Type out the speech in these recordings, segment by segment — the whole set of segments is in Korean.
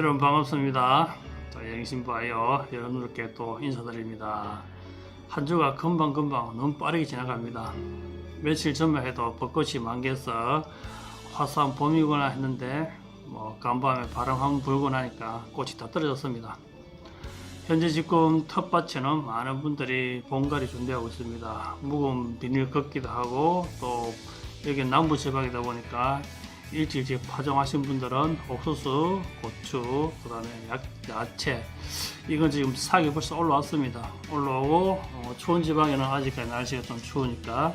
여러분 반갑습니다. 자, 영신바이오 여러분들께 또 인사드립니다. 한 주가 금방금방 너무 빠르게 지나갑니다. 며칠 전만 해도 벚꽃이 만개해서 화사한 봄이구나 했는데 뭐 간밤에 바람 한번 불고 나니까 꽃이 다 떨어졌습니다. 현재 지금 텃밭에는 많은 분들이 봄가리 준비하고 있습니다. 묵은 비닐 걷기도 하고 또 여기 남부 지방이다 보니까 일찍 일찍 파종하신 분들은 옥수수, 고추, 그 다음에 야, 야채 이건 지금 사기 벌써 올라왔습니다. 올라오고 어, 추운 지방에는 아직까지 날씨가 좀 추우니까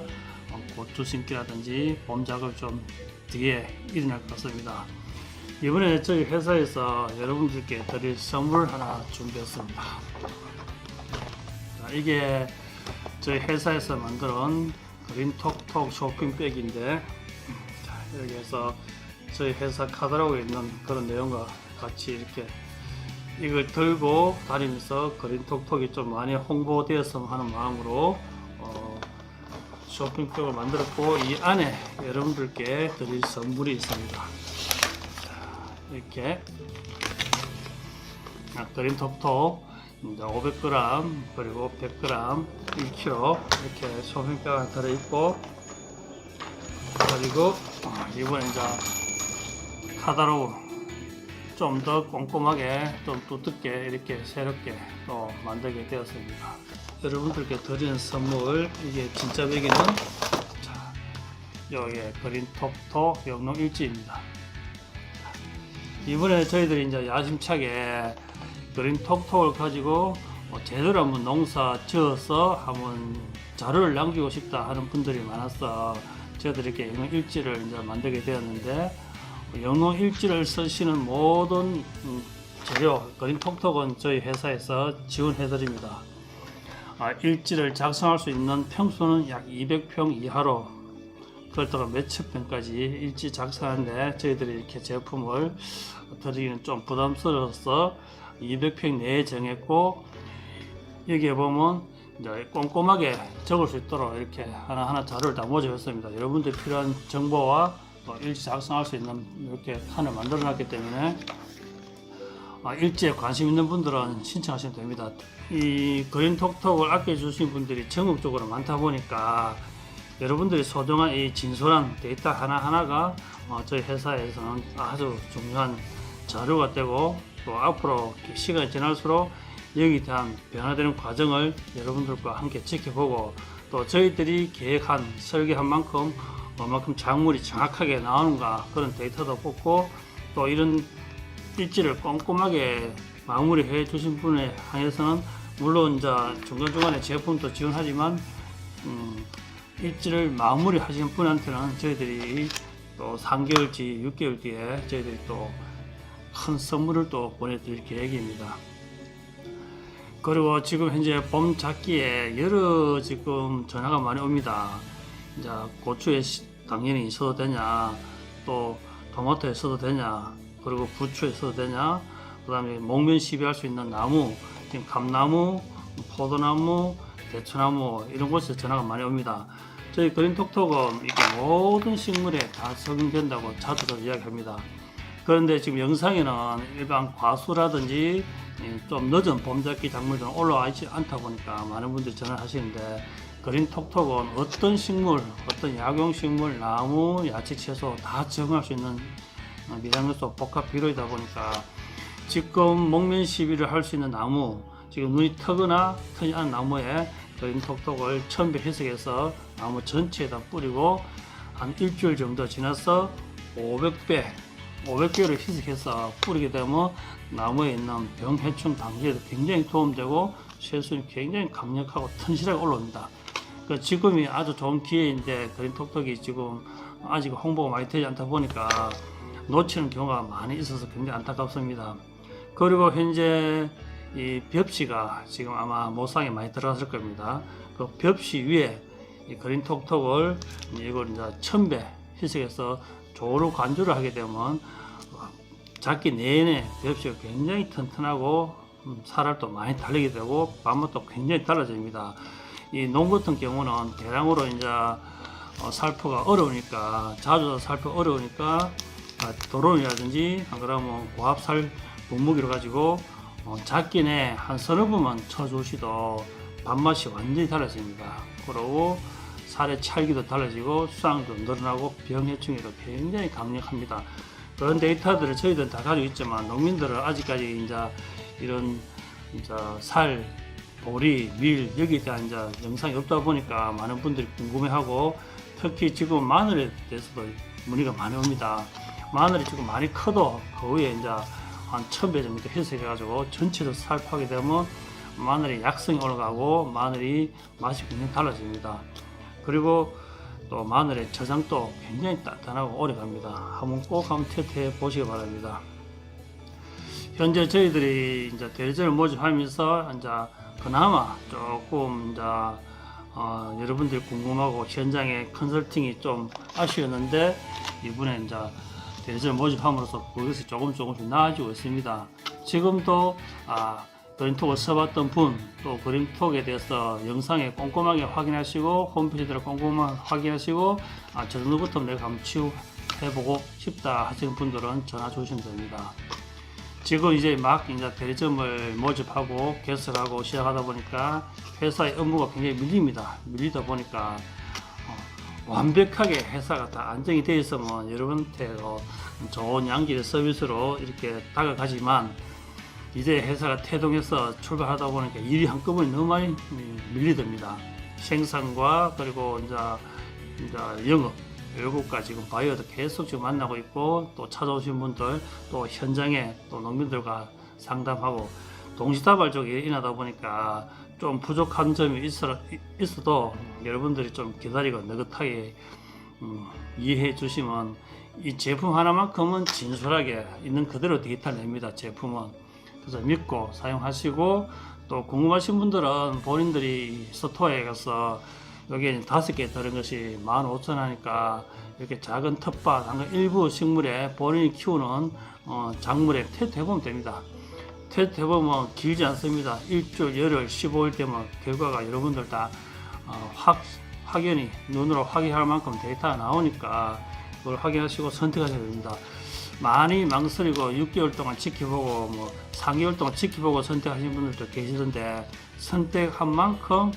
어, 고추 심기라든지 봄 작업 좀 뒤에 일어날 것 같습니다. 이번에 저희 회사에서 여러분들께 드릴 선물 하나 준비했습니다. 자, 이게 저희 회사에서 만든 그린톡톡 쇼핑백인데 자, 여기에서 저희 회사 카드라고 있는 그런 내용과 같이 이렇게 이걸 들고 다니면서 그린톡톡이 좀 많이 홍보되었으면 하는 마음으로 어, 쇼핑백을 만들었고 이 안에 여러분들께 드릴 선물이 있습니다. 이렇게 아, 그린톡톡 이제 500g 그리고 100g 1kg 이렇게 쇼핑백에 들어있고 그리고 어, 이번에 이제 카다로 좀 더 꼼꼼하게 좀 두텁게 이렇게 새롭게 또 만들게 되었습니다. 여러분들께 드리는 선물 이게 진짜 베기는 자 여기 그린톡톡 영농 일지입니다. 이번에 저희들이 이제 야심차게 그린 톡톡을 가지고 뭐 제대로 한번 농사 지어서 한번 자료를 남기고 싶다 하는 분들이 많아서 이렇게 영농 일지를 이제 만들게 되었는데 영농 일지를 쓰시는 모든 음, 재료 그린 톡톡은 저희 회사에서 지원해 드립니다. 아, 일지를 작성할 수 있는 평수는 약 200평 이하로 그렇다고 몇천 평까지 일지 작성하는데 저희들이 이렇게 제품을 드리기는 좀 부담스러워서 200평 내에 정했고 여기에 보면 이제 꼼꼼하게 적을 수 있도록 이렇게 하나하나 자료를 다 모집했습니다. 여러분들 필요한 정보와 또 일지 작성할 수 있는 이렇게 칸을 만들어 놨기 때문에 아, 일지에 관심 있는 분들은 신청하시면 됩니다. 이 그린톡톡을 아껴주신 분들이 전국적으로 많다 보니까 여러분들이 소중한 이 진솔한 데이터 하나하나가 어, 저희 회사에서는 아주 중요한 자료가 되고 또 앞으로 시간이 지날수록 여기에 대한 변화되는 과정을 여러분들과 함께 지켜보고 또 저희들이 계획한 설계한 만큼 얼마큼 작물이 정확하게 나오는가 그런 데이터도 뽑고 또 이런 일지를 꼼꼼하게 마무리해 주신 분에 한해서는 물론 이제 중간중간에 제품도 지원하지만 음, 일지를 마무리 하신 분한테는 저희들이 또 3개월지 6개월 뒤에 저희들이 또 큰 선물을 또 보내드릴 계획입니다. 그리고 지금 현재 봄 작기에 여러 지금 전화가 많이 옵니다. 이제 고추에 시- 당연히 있어도 되냐, 또 토마토에 써도 되냐, 그리고 부추에 써도 되냐, 그 다음에 목면 시비할 수 있는 나무, 지금 감나무, 포도나무, 대추나무 이런 곳에서 전화가 많이 옵니다. 저희 그린톡톡은 모든 식물에 다 적용된다고 자주도 이야기합니다. 그런데 지금 영상에는 일반 과수라든지 예, 좀 늦은 봄잡기 작물들은 올라와 있지 않다 보니까 많은 분들이 전화를 하시는데 그린 톡톡은 어떤 식물, 어떤 약용 식물, 나무, 야채, 채소 다 적응할 수 있는 어, 미량요소 복합 비료이다 보니까 지금 목면 시비를 할 수 있는 나무, 지금 눈이 트거나 트지 않은 나무에 그린 톡톡을 천배 해석해서 나무 전체에다 뿌리고 한 일주일 정도 지나서 500배, 500개를 희석해서 뿌리게 되면 나무에 있는 병 해충 방지에도 굉장히 도움되고 세수는 굉장히 강력하고 튼실하게 올라옵니다. 그 지금이 아주 좋은 기회인데 그린톡톡이 지금 아직 홍보가 많이 되지 않다 보니까 놓치는 경우가 많이 있어서 굉장히 안타깝습니다. 그리고 현재 이 벽시가 지금 아마 모상에 많이 들어갔을 겁니다. 그 벽시 위에 이 그린톡톡을 이걸 이제 천배 희석해서 조로 간주를 하게 되면 작기 내내 벽시가 굉장히 튼튼하고 음, 살알도 많이 달리게 되고 밥맛도 굉장히 달라집니다. 이 농 같은 경우는 대량으로 이제 어, 살포가 어려우니까 자주 살포 어려우니까 아, 도론이라든지 안 그러면 고압살 분무기로 가지고 어, 작기내 한 서너 번만 쳐주시도 밥맛이 완전히 달라집니다. 그러고 살의 찰기도 달라지고 수상도 늘어나고 병해충에도 굉장히 강력합니다. 그런 데이터들을 저희들은 다 가지고 있지만 농민들은 아직까지 이제 이런 이제 살, 보리, 밀 여기에 대한 이제 영상이 없다 보니까 많은 분들이 궁금해하고 특히 지금 마늘에 대해서도 문의가 많이 옵니다. 마늘이 지금 많이 커도 그 위에 이제 한 1000배 정도 해석해가지고 전체로 살파게 되면 마늘의 약성이 올라가고 마늘이 맛이 굉장히 달라집니다. 그리고 또 마늘의 저장도 굉장히 단단하고 오래 갑니다. 한번 꼭 한번 테스트해 보시기 바랍니다. 현재 저희들이 이제 대리점을 모집하면서 이제 그나마 조금 이제 어, 여러분들이 궁금하고 현장에 컨설팅이 좀 아쉬웠는데 이번에 이제 대리점을 모집함으로써 그것이 조금 조금씩 나아지고 있습니다. 지금도 아, 그린톡을 써봤던 분, 또 그린톡에 대해서 영상에 꼼꼼하게 확인하시고, 홈페이지를 꼼꼼하게 확인하시고, 아, 저 정도부터 내가 한번 치유해보고 싶다 하시는 분들은 전화 주시면 됩니다. 지금 이제 막 이제 대리점을 모집하고 개설하고 시작하다 보니까 회사의 업무가 굉장히 밀립니다. 밀리다 보니까 어, 완벽하게 회사가 다 안정이 되어 있으면 여러분한테 어, 좋은 양질의 서비스로 이렇게 다가가지만 이제 회사가 태동해서 출발하다 보니까 일이 한꺼번에 너무 많이 밀리듭니다. 생산과 그리고 이제, 이제 영업 외국과 지금 바이어도 계속 지금 만나고 있고 또 찾아오신 분들 또 현장에 또 농민들과 상담하고 동시다발적이 일어나다 보니까 좀 부족한 점이 있어, 있어도 여러분들이 좀 기다리고 느긋하게 음, 이해해 주시면 이 제품 하나만큼은 진솔하게 있는 그대로 디지털 냅니다 제품은 그래서 믿고 사용하시고 또 궁금하신 분들은 본인들이 스토어에 가서 여기에 다섯 개 들은 것이 15,000원 하니까 이렇게 작은 텃밭, 한 일부 식물에 본인이 키우는 어, 작물에 테스트 해보면 됩니다. 테스트 해보면 길지 않습니다. 일주일, 열흘, 15일 되면 결과가 여러분들 다 어, 확, 확연히 눈으로 확인할 만큼 데이터가 나오니까 그걸 확인하시고 선택하셔야 됩니다. 많이 망설이고 6개월 동안 지켜보고 뭐 3개월 동안 지켜보고 선택하신 분들도 계시던데 선택한 만큼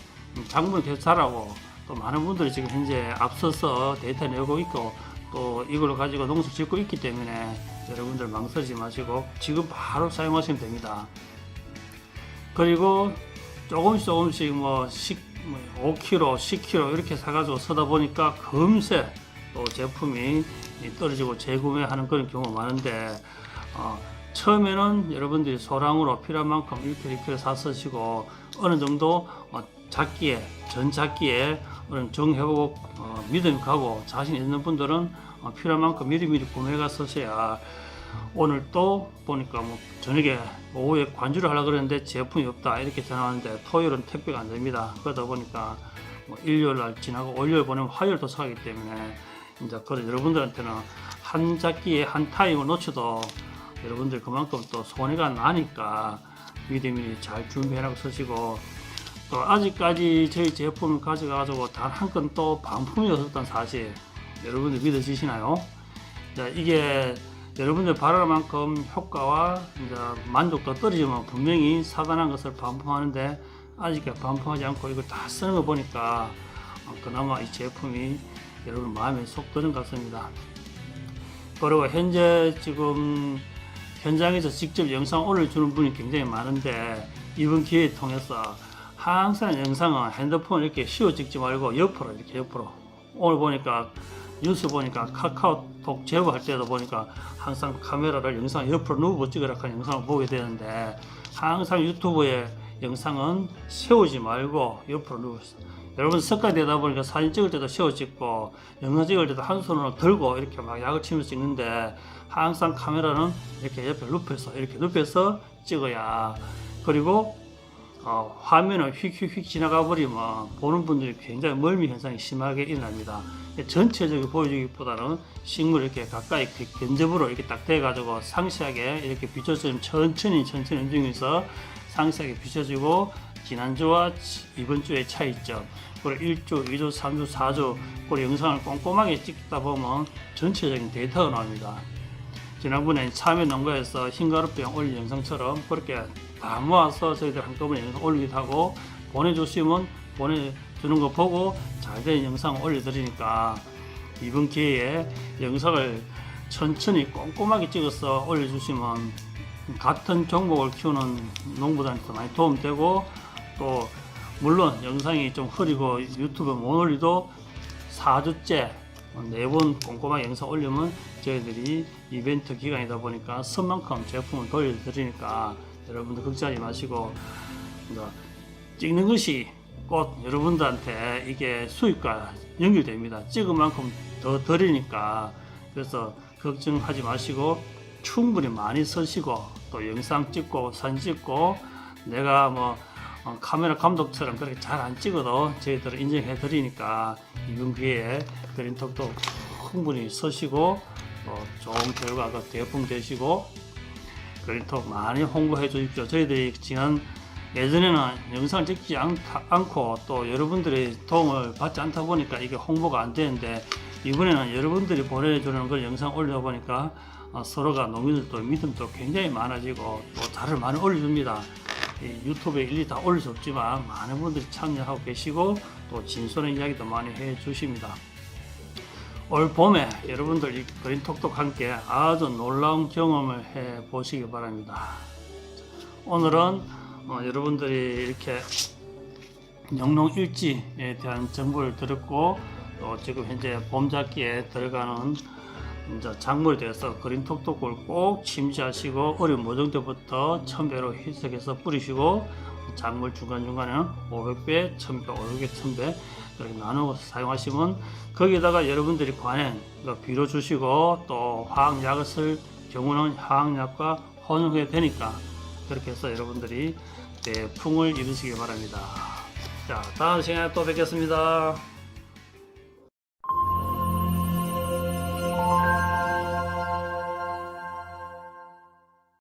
작물이 계속 자라고 또 많은 분들이 지금 현재 앞서서 데이터 내고 있고 또 이걸 가지고 농사 짓고 있기 때문에 여러분들 망설이지 마시고 지금 바로 사용하시면 됩니다. 그리고 조금씩 조금씩 뭐 10, 뭐 5kg, 10kg 이렇게 사가지고 쓰다 보니까 금세 또 제품이 떨어지고 재구매하는 그런 경우가 많은데 어, 처음에는 여러분들이 소량으로 필요한 만큼 1kg, 1kg 사 쓰시고 어느 정도 어, 작기에 전 작기에 어느 정해보고 어, 믿음이 가고 자신 있는 분들은 어, 필요한 만큼 미리미리 구매가 쓰셔야 오늘 또 보니까 뭐 저녁에 오후에 관주를 하려고 그랬는데 제품이 없다 이렇게 전화 왔는데 토요일은 택배가 안 됩니다. 그러다 보니까 뭐 일요일 날 지나고 월요일 보내면 화요일 도착하기 때문에 이제 그런 여러분들한테는 한 작기에 한 타임을 놓쳐도 여러분들 그만큼 또 손해가 나니까 미리미리 잘 준비해놓고 쓰시고 또 아직까지 저희 제품을 가져가지고 단 한 건 또 반품이 없었던 사실 여러분들 믿어지시나요? 자, 이게 여러분들 바랄 만큼 효과와 이제 만족도 떨어지면 분명히 사단한 것을 반품하는데 아직까지 반품하지 않고 이걸 다 쓰는 거 보니까 어, 그나마 이 제품이 여러분 마음에 것 같습니다. 그리고 현재 지금 현장에서 직접 영상 올려주는 분이 굉장히 많은데 이번 기회에 통해서 항상 영상은 핸드폰 이렇게 씌워 찍지 말고 옆으로 이렇게 옆으로 오늘 보니까 뉴스 보니까 카카오톡 제보할 때도 보니까 항상 카메라를 영상 옆으로 누워 찍으라 하는 영상을 보게 되는데 항상 유튜브에 영상은 세우지 말고 옆으로 누워 여러분 습관이 되다 보니까 사진 찍을 때도 세워 찍고 영상 찍을 때도 한 손으로 들고 이렇게 막 약을 치면서 찍는데 항상 카메라는 이렇게 옆에 눕혀서 이렇게 눕혀서 찍어야 그리고 어, 화면을 휙휙휙 지나가 버리면 보는 분들이 굉장히 멀미 현상이 심하게 일어납니다. 전체적으로 보여주기보다는 식물을 이렇게 가까이 견접으로 이렇게 딱 대가지고 상세하게 이렇게 비춰주면 천천히 천천히 움직이면서 상세하게 비춰주고 지난주와 이번 주의 차이점 그리고 1주, 2주, 3주, 4주 그리고 영상을 꼼꼼하게 찍다 보면 전체적인 데이터가 나옵니다. 지난번에 참외 농가에서 흰가루병 올린 영상처럼 그렇게 다 모아서 저희들 한꺼번에 영상 올리기도 하고 보내주시면 보내주는 거 보고 잘 된 영상 올려드리니까 이번 기회에 영상을 천천히 꼼꼼하게 찍어서 올려주시면 같은 종목을 키우는 농부들한테 많이 도움되고 또 물론 영상이 좀 흐리고 유튜브 못 올리도 4주째 네번 꼼꼼하게 영상 올리면 저희들이 이벤트 기간이다 보니까 선만큼 제품을 돌려드리니까 여러분들 걱정하지 마시고 그러니까 찍는 것이 꼭 여러분들한테 이게 수익과 연결됩니다. 찍은 만큼 더 드리니까 그래서 걱정하지 마시고 충분히 많이 쓰시고 또 영상 찍고 사진 찍고 내가 뭐 어, 카메라 감독처럼 그렇게 잘 안 찍어도 저희들은 인정해 드리니까 이번 기회에 그린톡도 충분히 쓰시고 또 좋은 결과가 대풍 되시고 그린톡 많이 홍보해 주십시오. 저희들이 지난 예전에는 영상을 찍지 않, 않고 또 여러분들의 도움을 받지 않다 보니까 이게 홍보가 안 되는데 이번에는 여러분들이 보내주는 걸 영상 올려보니까 어, 서로가 농민들도 믿음도 굉장히 많아지고 또 잘을 많이 올려줍니다. 이 유튜브에 일일이 다 올릴 수 없지만 많은 분들이 참여하고 계시고 또 진솔한 이야기도 많이 해 주십니다. 올 봄에 여러분들 이 그린톡톡 함께 아주 놀라운 경험을 해 보시기 바랍니다. 오늘은 어, 여러분들이 이렇게 영농 일지에 대한 정보를 들었고 또 지금 현재 봄 잡기에 들어가는 이제 작물에 대해서 그린 톡톡을 꼭 침지하시고 어린 모종 때부터 1000배로 희석해서 뿌리시고 작물 중간중간에는 500배, 1000배, 500배, 1000배 그렇게 나누어서 사용하시면 거기다가 여러분들이 관행 그러니까 비료 주시고 또 화학약을 쓸 경우는 화학약과 혼용해야 되니까 그렇게 해서 여러분들이 대풍을 이루시기 바랍니다. 자, 다음 시간에 또 뵙겠습니다.